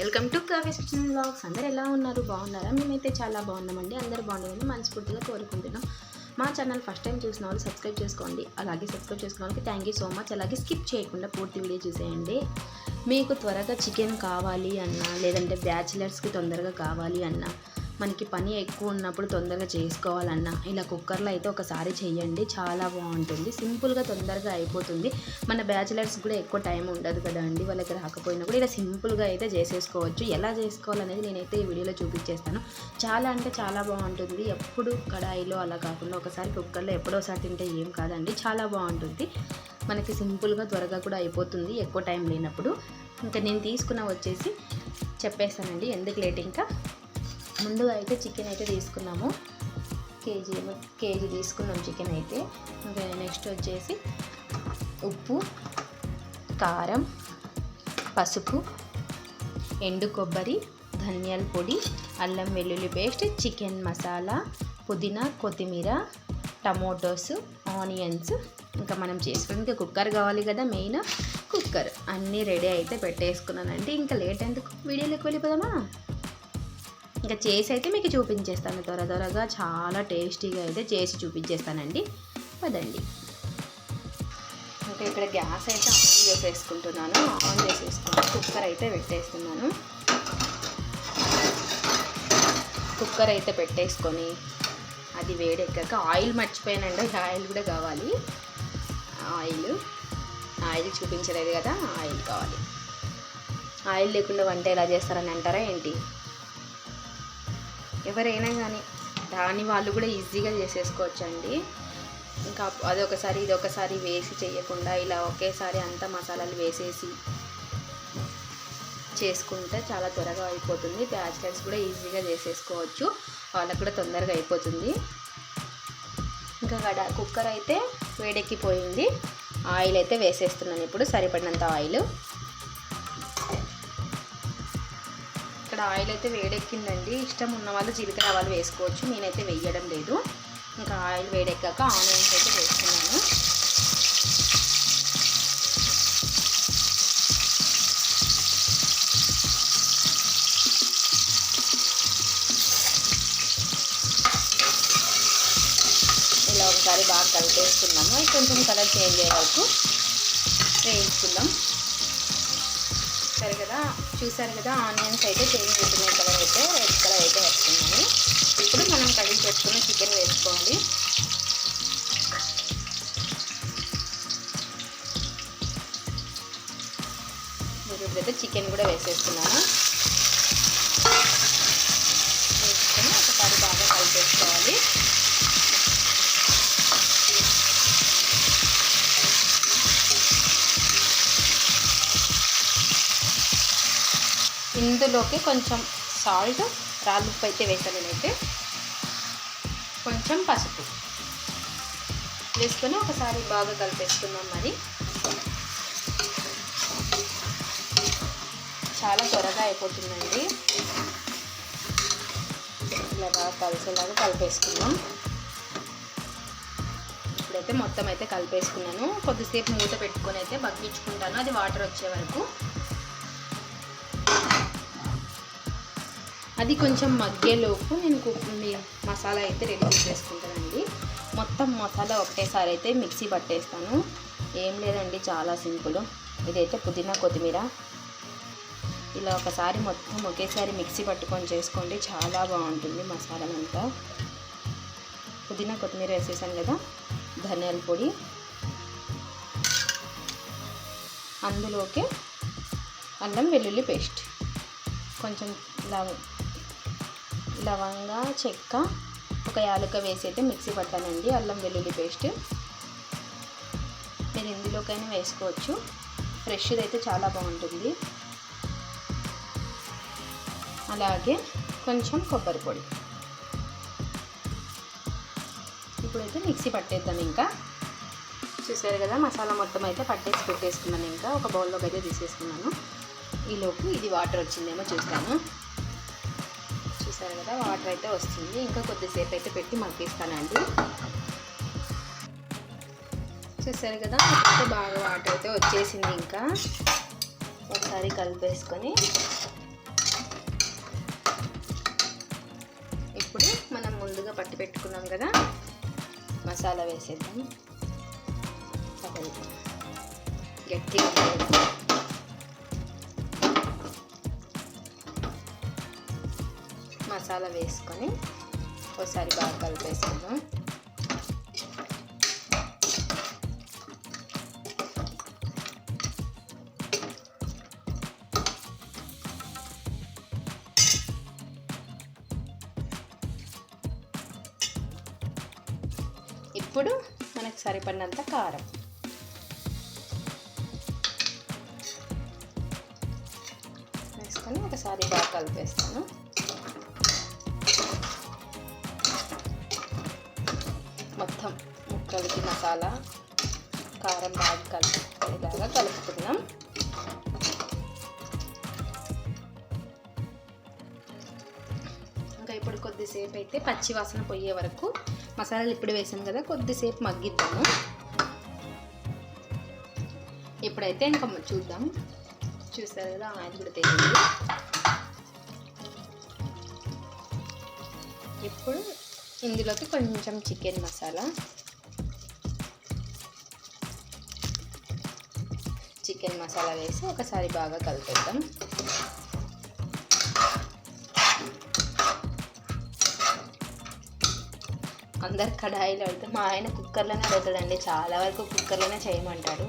Welcome to Kavya kitchen blogs. అందరు ఎలా ఉన్నారు? బాగున్నారా? మేమైతే చాలా బాగున్నామండి. అందరు బాగుండాలని మనస్ఫూర్తిగా కోరుకుంటున్నాం. మా ఛానల్ ఫస్ట్ టైం చూసిన వాళ్ళు సబ్స్క్రైబ్ చేసుకోండి. అలాగే సబ్స్క్రైబ్ చేసుకున్న వాళ్ళకి థ్యాంక్ యూ సో మచ్ అలాగే స్కిప్ చేయకుండా పూర్తి వీడియో చూసేయండి. మీకు త్వరగా చికెన్ కావాలి అన్నా లేదంటే బ్యాచిలర్స్కి తొందరగా కావాలి అన్నా మనకి పని ఎక్కువ ఉన్నప్పుడు తొందరగా చేసుకోవాలన్నా ఇలా కుక్కర్లో అయితే ఒకసారి చేయండి చాలా బాగుంటుంది. సింపుల్గా తొందరగా అయిపోతుంది. మన బ్యాచిలర్స్ కూడా ఎక్కువ టైం ఉండదు కదండి వాళ్ళకి రాకపోయినా కూడా. ఇలా సింపుల్గా అయితే చేసేసుకోవచ్చు. ఎలా చేసుకోవాలనేది నేనైతే ఈ వీడియోలో చూపించేస్తాను. చాలా అంటే చాలా బాగుంటుంది. ఎప్పుడు కడాయిలో అలా కాకుండా ఒకసారి కుక్కర్లో ఎప్పుడోసారి తింటే ఏం కాదండి చాలా బాగుంటుంది. మనకి సింపుల్గా త్వరగా కూడా అయిపోతుంది ఎక్కువ టైం లేనప్పుడు. ఇంకా నేను తీసుకున్న వచ్చేసి చెప్పేస్తానండి ఎందుకు లేట్ ఇంకా? ముందుగా అయితే చికెన్ అయితే తీసుకున్నాము. కేజీ కేజీ తీసుకున్నాం చికెన్ అయితే. ఇంకా నెక్స్ట్ వచ్చేసి ఉప్పు కారం పసుపు ఎండు కొబ్బరి ధనియాల పొడి అల్లం వెల్లుల్లి పేస్ట్ చికెన్ మసాలా పుదీనా కొత్తిమీర టమోటోస్ ఆనియన్స్. ఇంకా మనం చేసుకోవడానికి కుక్కర్ కావాలి కదా మెయిన్ కుక్కర్. అన్నీ రెడీ అయితే పెట్టేసుకున్నానండి. ఇంకా లేట్ ఎందుకు? వీడియోలోకి వెళ్ళిపోదామా? ఇంకా చేసి అయితే మీకు చూపించేస్తాను. త్వర త్వరగా చాలా టేస్టీగా అయితే చేసి చూపించేస్తానండి. పదండి. ఇంకా ఇక్కడ గ్యాస్ అయితే ఆన్ చేసేసుకుంటున్నాను. ఆన్ చేసేసుకుని కుక్కర్ అయితే పెట్టేస్తున్నాను. కుక్కర్ అయితే పెట్టేసుకొని అది వేడెక్కాక ఆయిల్ మర్చిపోయానండి. ఆయిల్ కూడా కావాలి. ఆయిల్. ఆయిల్ చూపించలేదు కదా ఆయిల్ కావాలి. ఆయిల్ లేకుండా వంట ఎలా చేస్తారని అంటారా ఏంటి? ఎవరైనా కానీ దాని వాళ్ళు కూడా ఈజీగా చేసేసుకోవచ్చు అండి ఇంకా అదొకసారి ఇది ఒకసారి వేసి చేయకుండా ఇలా ఒకేసారి అంతా మసాలాలు వేసేసి చేసుకుంటే చాలా త్వరగా అయిపోతుంది. బ్యాచిలర్స్ కూడా ఈజీగా చేసేసుకోవచ్చు. వాళ్ళకు కూడా తొందరగా అయిపోతుంది. ఇంకా కడ కుక్కర్ అయితే వేడెక్కిపోయింది. ఆయిల్ అయితే వేసేస్తున్నాను ఇప్పుడు. సరిపడినంత ఆయిల్. ఇక్కడ ఆయిల్ అయితే వేడెక్కిందండి. ఇష్టం ఉన్న వాళ్ళు జీలకర్ర ఆవాలు వేసుకోవచ్చు. నేనైతే వేయడం లేదు. ఇంకా ఆయిల్ వేడెక్కాక ఆనియన్స్ అయితే వేస్తున్నాను. ఇలా ఒకసారి బాగా కలిపేస్తున్నాము. అవి కొంచెం కలర్ చేంజ్ అయ్యే వరకు వేయించుకుందాం. సరే కదా? చూసారు కదా ఆనియన్స్ అయితే చేంజ్ అవుతున్నాయి కలర్ అయితే రెడ్ కలర్ అయితే వస్తున్నాయి ఇప్పుడు మనం కడిగి పెట్టుకున్న చికెన్ వేసుకోవాలి. ఇప్పుడు చికెన్ కూడా వేసేస్తున్నాను వేసుకొని ఒకసారి బాగా కలిపేసుకోవాలి ఇందులోకి కొంచెం సాల్ట్ రాళ్ళుప్పు అయితే వేసాను నేనైతే. కొంచెం పసుపు వేసుకొని ఒకసారి బాగా కలిపేసుకుందాం మరి. చాలా త్వరగా అయిపోతుందండి. ఇలా బాగా కలిసేలాగా కలిపేసుకున్నాం ఇప్పుడైతే మొత్తం అయితే కలిపేసుకున్నాను. కొద్దిసేపు మూత పెట్టుకొని అయితే బగ్గించుకుంటాను అది వాటర్ వచ్చే వరకు. అది కొంచెం మగ్గేలోపు నేను కుక్కుంది మసాలా అయితే రెడీ చేసేసుకుంటానండి. మొత్తం మసాలా ఒకటేసారి అయితే మిక్సీ పట్టేస్తాను. ఏం లేదండి చాలా సింపుల్. ఇదైతే పుదీనా కొత్తిమీర. ఇలా ఒకసారి మొత్తం ఒకేసారి మిక్సీ పట్టుకొని చేసుకోండి చాలా బాగుంటుంది మసాలానంతా పుదీనా కొత్తిమీర వేసేసాను కదా ధనియాల పొడి. అందులోకి అల్లం వెల్లుల్లి పేస్ట్. కొంచెం ఇలా లవంగా చెక్క ఒక యాలక వేసి అయితే మిక్సీ పట్టానండి అల్లం వెల్లుల్లి పేస్ట్. మీరు ఇందులోకైనా వేసుకోవచ్చు. ఫ్రెష్ది అయితే చాలా బాగుంటుంది. అలాగే కొంచెం కొబ్బరి పొడి. ఇప్పుడైతే మిక్సీ పట్టేద్దాం ఇంకా. చూసారు కదా మసాలా మొత్తం అయితే పట్టేసి పెట్టేసుకున్నాను ఇంకా. ఒక బౌల్లోకి అయితే తీసేసుకున్నాను. ఈలోపు ఇది వాటర్ వచ్చిందేమో చూస్తాను. కదా వాటర్ అయితే వస్తుంది. ఇంకా కొద్దిసేపు అయితే పెట్టి మగ్గిస్తానండి. చూసారు కదా అయితే బాగా వాటర్ అయితే వచ్చేసింది ఇంకా. ఒకసారి కలిపేసుకొని ఇప్పుడు మనం ముందుగా పట్టి పెట్టుకున్నాం కదా మసాలా వేసేద్దాం. గట్టిగా మసాలా వేసుకొని ఒకసారి బాగా కలిపేసుకుందాం ఇప్పుడు మనకు సరిపడినంత కారం. వేసుకొని ఒకసారి బాగా కలిపేస్తాను. మొత్తం ముక్కలకి మసాలా కారం బాగా కలిపేలాగా కలుపుకుందాం. ఇంకా ఇప్పుడు కొద్దిసేపు అయితే పచ్చి వాసన పోయే వరకు మసాలాలు ఇప్పుడు వేసాం కదా కొద్దిసేపు మగ్గిద్దాము. ఇప్పుడైతే ఇంకా చూద్దాం. చూసారు కదా ఆయిల్ కూడా తెలియదు ఇప్పుడు ఇందులోకి కొంచెం చికెన్ మసాలా. చికెన్ మసాలా వేసి ఒకసారి బాగా కలిపేద్దాం అందరు కడాయిలు పెడితే మా ఆయన కుక్కర్లోనే పెడతాడండి. చాలా వరకు కుక్కర్లోనే చేయమంటాడు.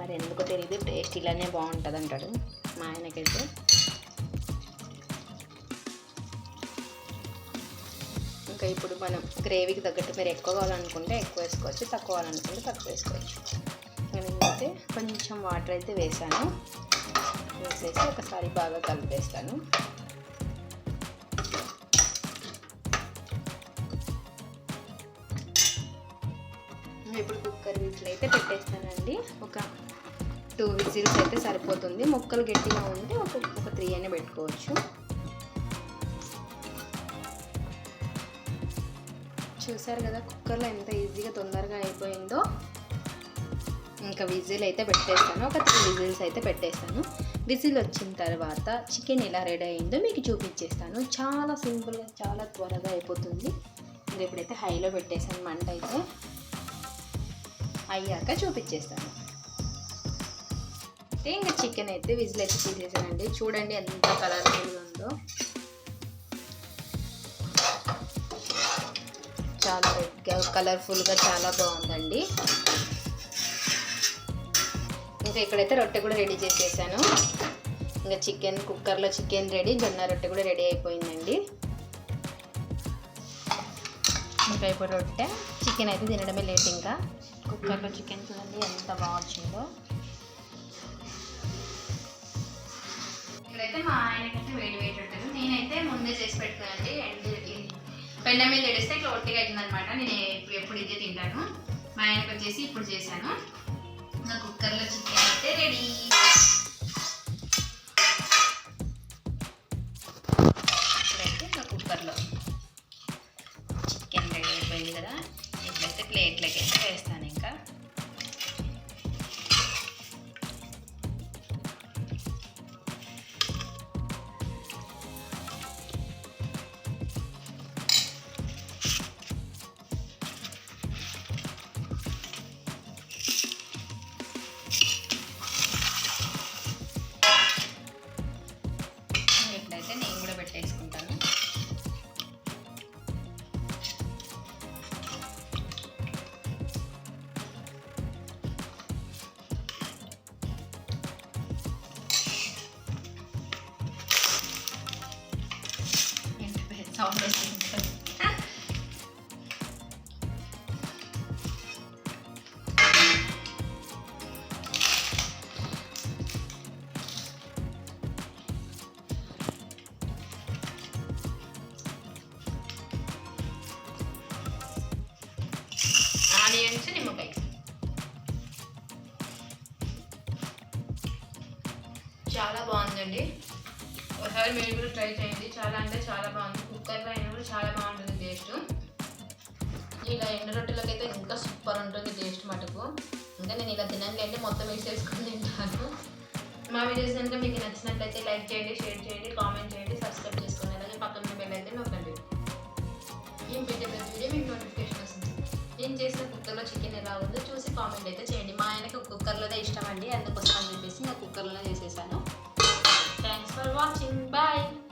మరి ఎందుకో తెలియదు టేస్ట్ ఇలానే బాగుంటుంది అంటాడు మా ఆయనకైతే. ఇంకా ఇప్పుడు మనం గ్రేవీకి తగ్గట్టు మీరు ఎక్కువ కావాలనుకుంటే ఎక్కువ వేసుకోవచ్చు తక్కువ కావాలనుకుంటే తక్కువ వేసుకోవచ్చు. నేనైతే కొంచెం వాటర్ అయితే వేసాను. వేసేసి ఒకసారి బాగా కలిపేస్తాను. ఇప్పుడు కుక్కర్ వీటిలో అయితే పెట్టేస్తానండి. ఒక టూ విజిల్స్ అయితే సరిపోతుంది. మొక్కలు గట్టిగా ఉంటే ఒక ఒక త్రీ అయినా పెట్టుకోవచ్చు. చూసారు కదా కుక్కర్లో ఎంత ఈజీగా తొందరగా అయిపోయిందో. ఇంకా విజిల్ అయితే పెట్టేస్తాను. ఒక త్రీ విజిల్స్ అయితే పెట్టేస్తాను. విజిల్ వచ్చిన తర్వాత చికెన్ ఎలా రెడీ అయిందో మీకు చూపించేస్తాను. చాలా సింపుల్గా చాలా త్వరగా అయిపోతుంది. ఇది ఇప్పుడైతే హైలో పెట్టేసాను మంట అయితే. అయ్యాక చూపించేస్తాను. అయితే ఇంకా చికెన్ అయితే విజిల్ అయితే తీసేసానండి. చూడండి ఎంత కలర్ఫుల్గా ఉందో. చాలా రెడ్గా కలర్ఫుల్గా చాలా బాగుందండి. ఇంకా ఇక్కడైతే రొట్టె కూడా రెడీ చేసేసాను. ఇంకా చికెన్ కుక్కర్లో చికెన్ రెడీ జొన్న రొట్టె కూడా రెడీ అయిపోయిందండి. ఇంకా ఇప్పుడు రొట్టె చికెన్ అయితే తినడమే లేట్ ఇంకా. కుక్కర్లో చికెన్ చూడండి ఎంత బాగా ఇక్కడైతే మా ఆయనకైతే వేడి వేడి రొట్టెలు. నేనైతే ముందే చేసి పెట్టుకున్నానండి. ఎండి పెన్న మీద తెడిస్తే ఇట్లా ఒట్టిగా అయిందనమాట నేను ఎప్పుడు ఎప్పుడు ఇదే తింటాను. మా ఆయనకు వచ్చేసి ఇప్పుడు చేశాను. నా కుక్కర్లో చికెన్ అయితే రెడీ. ఆనియన్స్ నిమ్మకాయ. చాలా బాగుందండి. ఒకసారి మీరు కూడా ట్రై చేయండి. చాలా అంటే చాలా బాగుంది. కుక్కర్లో అయినా కూడా చాలా బాగుంటుంది టేస్ట్. ఇలా ఎండ రొట్టెలకి అయితే ఇంకా సూపర్ ఉంటుంది టేస్ట్ మటుకు. ఇంకా నేను ఇలా తినండి మొత్తం వేసేసుకొని తింటాను. మా వీడియోస్ కనుక మీకు నచ్చినట్లయితే లైక్ చేయండి షేర్ చేయండి కామెంట్ చేయండి సబ్స్క్రైబ్ చేసుకోండి. అలాగే పక్కన బెల్ అయితే నొక్కండి. మీకు నోటిఫికేషన్ వస్తుంది. నేను చేసిన కుక్కర్లో చికెన్ ఎలా ఉందో చూసి కామెంట్ అయితే చేయండి. మా ఆయనకు కుక్కర్లోనే ఇష్టం అండి. అందుకోసం అని చెప్పేసి ఇంకా కుక్కర్లోనే for watching. Bye.